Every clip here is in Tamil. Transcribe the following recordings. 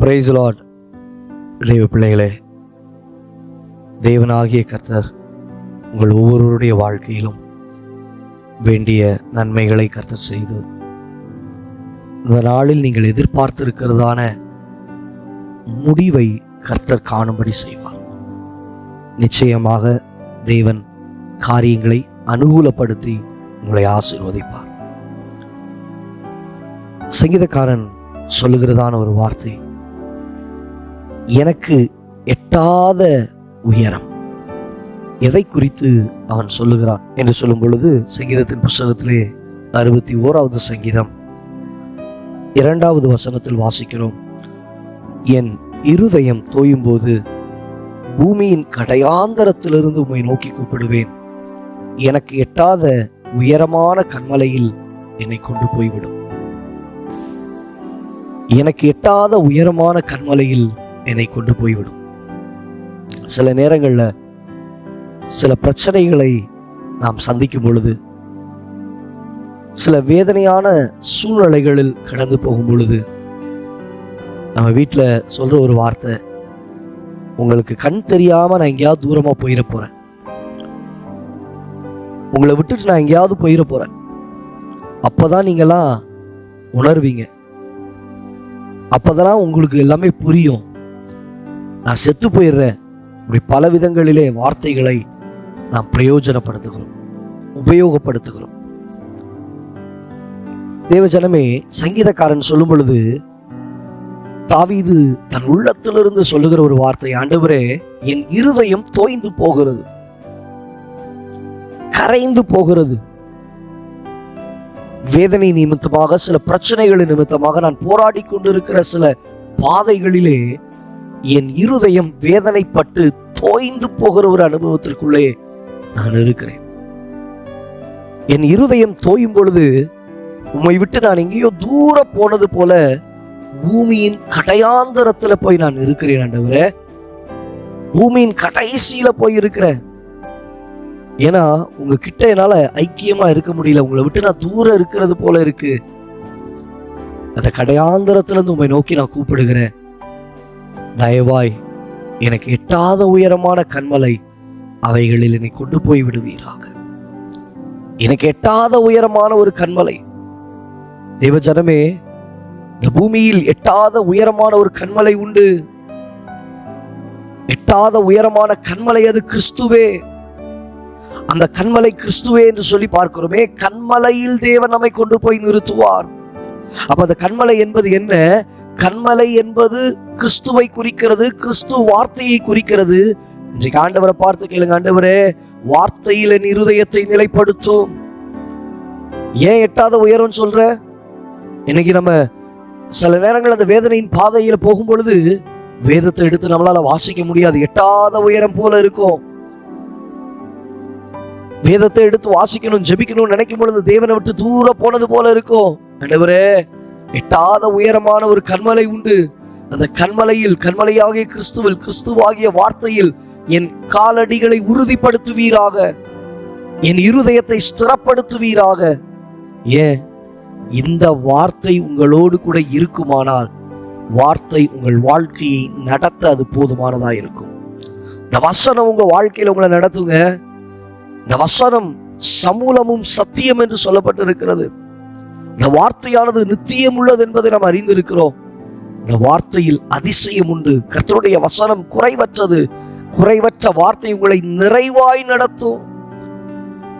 பிரைஸ் லார்ட் தெய்வ பிள்ளைகளே தேவனாகிய கர்த்தர் உங்கள் ஒவ்வொருவருடைய வாழ்க்கையிலும் வேண்டிய நன்மைகளை கர்த்தர் செய்து இந்த நாளில் நீங்கள் எதிர்பார்த்திருக்கிறதான முடிவை கர்த்தர் காணும்படி செய்வார். நிச்சயமாக தேவன் காரியங்களை அனுகூலப்படுத்தி உங்களை ஆசீர்வதிப்பார். சங்கீதக்காரன் சொல்லுகிறதான ஒரு வார்த்தை எனக்கு எட்டாத உயரம். எதை குறித்து அவன் சொல்லுகிறான் என்று சொல்லும் பொழுது சங்கீதத்தின் புஸ்தகத்திலே அறுபத்தி ஓராவது சங்கீதம் இரண்டாவது வசனத்தில் வாசிக்கிறோம். என் இருதயம் தோயும்போது பூமியின் கடையாந்தரத்திலிருந்து உம்மை நோக்கி கூப்பிடுவேன். எனக்கு எட்டாத உயரமான கண்மலையில் என்னை கொண்டு போய்விடும். எனக்கு எட்டாத உயரமான கண்மலையில் என்னை கொண்டு போய்விடும். சில நேரங்களில் சில பிரச்சனைகளை நாம் சந்திக்கும் பொழுது சில வேதனையான சூழ்நிலைகளில் கடந்து போகும் பொழுது நம்ம வீட்டில் சொல்ற ஒரு வார்த்தை உங்களுக்கு கண் தெரியாம நான் எங்கேயாவது தூரமா போயிட போறேன். உங்களை விட்டுட்டு நான் எங்கேயாவது போயிட போறேன். அப்பதான் நீங்கெல்லாம் உணர்வீங்க. அப்பதான் உங்களுக்கு எல்லாமே புரியும். நான் செத்து போயிடுறேன். இப்படி பல விதங்களிலே வார்த்தைகளை நாம் பிரயோஜனப்படுத்துகிறோம் உபயோகப்படுத்துகிறோம். தேவஜனமே சங்கீதக்காரன் சொல்லும் பொழுது தாவீது தன் உள்ளத்திலிருந்து சொல்லுகிற ஒரு வார்த்தை ஆண்டவரே என் இருதயம் தோய்ந்து போகிறது. கரைந்து போகிறது. வேதனை நிமித்தமாக சில பிரச்சனைகள் நிமித்தமாக நான் போராடி கொண்டிருக்கிற சில பாதைகளிலே என் இருதயம் வேதனைப்பட்டு தோய்ந்து போகிற ஒரு அனுபவத்திற்குள்ளே நான் இருக்கிறேன். என் இருதயம் தோயும் பொழுது உம்மை விட்டு நான் எங்கேயோ தூர போனது போல பூமியின் கடையாந்தரத்துல போய் நான் இருக்கிறேன் ஆண்டவரே. பூமியின் கடைசியில போய் இருக்கிறேன். ஏன்னா உங்க கிட்ட என்னால ஐக்கியமா இருக்க முடியல. உங்களை விட்டு நான் தூரம் இருக்கிறது போல இருக்கு. அந்த கடையாந்தரத்துல இருந்து உண்மை நோக்கி நான் கூப்பிடுகிறேன். தயவாய் எனக்கு எட்டாத உயரமான கண்மலை அவைகளில் என்னை கொண்டு போய் விடுவீராக. எனக்கு எட்டாத உயரமான ஒரு கண்மலை தேவஜனமே இந்த பூமியில் எட்டாத உயரமான ஒரு கண்மலை உண்டு. எட்டாத உயரமான கண்மலை அது கிறிஸ்துவே. அந்த கண்மலை கிறிஸ்துவே என்று சொல்லி பார்க்கிறோமே கண்மலையில் தேவன் நம்மை கொண்டு போய் நிறுத்துவார். அப்ப அந்த கண்மலை என்பது என்ன? கண்மலை என்பது கிறிஸ்துவை குறிக்கிறது கிறிஸ்து வார்த்தையை குறிக்கிறது. இன்றைக்கு ஆண்டவரை பார்த்து கேளுங்க ஆண்டவரே வார்த்தையில் என் இருதயத்தை நிலைப்படுத்தும். ஏன் எட்டாத உயரம் சொல்ற? இன்னைக்கு நம்ம சில நேரங்கள் அந்த வேதனையின் பாதையில போகும் பொழுது வேதத்தை எடுத்து நம்மளால வாசிக்க முடியாது. எட்டாத உயரம் போல இருக்கும். வேதத்தை எடுத்து வாசிக்கணும் ஜெபிக்கணும்னு நினைக்கும் பொழுது தேவனை விட்டு தூர போனது போல இருக்கும். ஆண்டவரே எட்டாத உயரமான ஒரு கண்மலை உண்டு. அந்த கண்மலையில் கண்மலையாகிய கிறிஸ்துவில் கிறிஸ்துவாகிய வார்த்தையில் என் காலடிகளை உறுதிப்படுத்துவீராக. என் இருதயத்தை ஸ்திரப்படுத்துவீராக. ஏன் இந்த வார்த்தை உங்களோடு கூட இருக்குமானால் வார்த்தை உங்கள் வாழ்க்கையை நடத்த அது போதுமானதா இருக்கும். இந்த வசனம் உங்க வாழ்க்கையில உங்களை நடத்துங்க. இந்த வசனம் சமூலமும் சத்தியம் என்று சொல்லப்பட்டிருக்கிறது. இந்த வார்த்தையானது நித்தியம் உள்ளது என்பதை நாம் அறிந்திருக்கிறோம். இந்த வார்த்தையில் அதிசயம் உண்டு. கர்த்தருடைய வசனம் குறைவற்றது. குறைவற்ற வார்த்தை உங்களை நிறைவாய் நடத்தும்.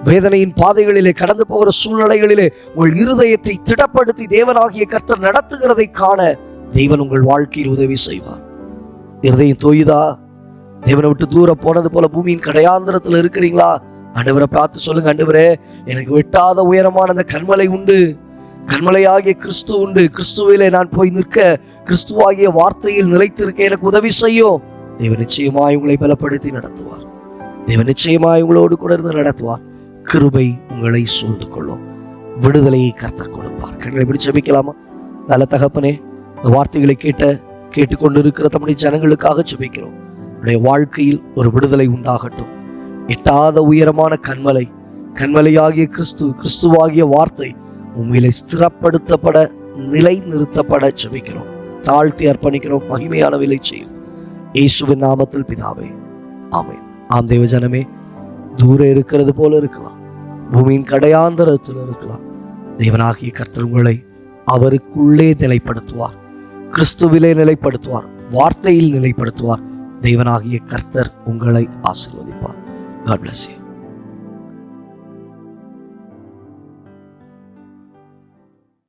வேதனையின் பாதைகளிலே கடந்து போகிற சூழ்நிலைகளிலே உங்கள் இருதயத்தை திடப்படுத்தி தேவனாகிய கர்த்தர் நடத்துகிறதை காண தேவன் உங்கள் வாழ்க்கையில் உதவி செய்வார். இருதயம் தோயுதா? தேவனை விட்டு தூரம் போனது போல பூமியின் கடையாந்திரத்தில் இருக்கிறீங்களா? அண்டவரை பார்த்து சொல்லுங்க அண்டவரே எனக்கு வெட்டாத உயரமான அந்த கண்மலை உண்டு. கண்மலையாகிய கிறிஸ்து உண்டு. கிறிஸ்துவிலே நான் போய் நிற்க கிறிஸ்துவாகிய வார்த்தையில் நிலைத்திருக்க எனக்கு உதவி செய்யும் தேவன் நிச்சயமாய் உங்களை பலப்படுத்தி நடத்துவார். தேவன் நிச்சயமாய் உங்களோடு கூட இருந்து நடத்துவார். கிருபை உங்களை சூழ்ந்து கொள்ளும் விடுதலையை கர்த்தர் கொடுப்பார். கண்களை பிடி ஜெபிக்கலாமா? நல்ல தகப்பனே இந்த வார்த்தைகளை கேட்ட கேட்டுக்கொண்டிருக்கிற தம்முடைய ஜனங்களுக்காக ஜெபிக்கிறோம். உடைய வாழ்க்கையில் ஒரு விடுதலை உண்டாகட்டும். எட்டாத உயரமான கண்மலை கண்மலையாகிய கிறிஸ்து கிறிஸ்துவாகிய வார்த்தை உண்மையிலே ஸ்திரப்படுத்தப்பட நிலை நிறுத்தப்பட ஜெபிக்கிறோம். தாழ்த்தி அர்ப்பணிக்கிறோம் மகிமையான விலை செய்யும் இயேசுவின் நாமத்தில் பிதாவே ஆமே ஆம் தெய்வ ஜனமே தூர இருக்கிறது போல இருக்கலாம். பூமியின் கடையாந்தரத்தில் இருக்கலாம். தேவனாகிய கர்த்தர் உங்களை அவருக்குள்ளே நிலைப்படுத்துவார். கிறிஸ்துவிலே நிலைப்படுத்துவார். வார்த்தையில் நிலைப்படுத்துவார். தேவனாகிய கர்த்தர் உங்களை ஆசீர்வதிப்பார். God bless you.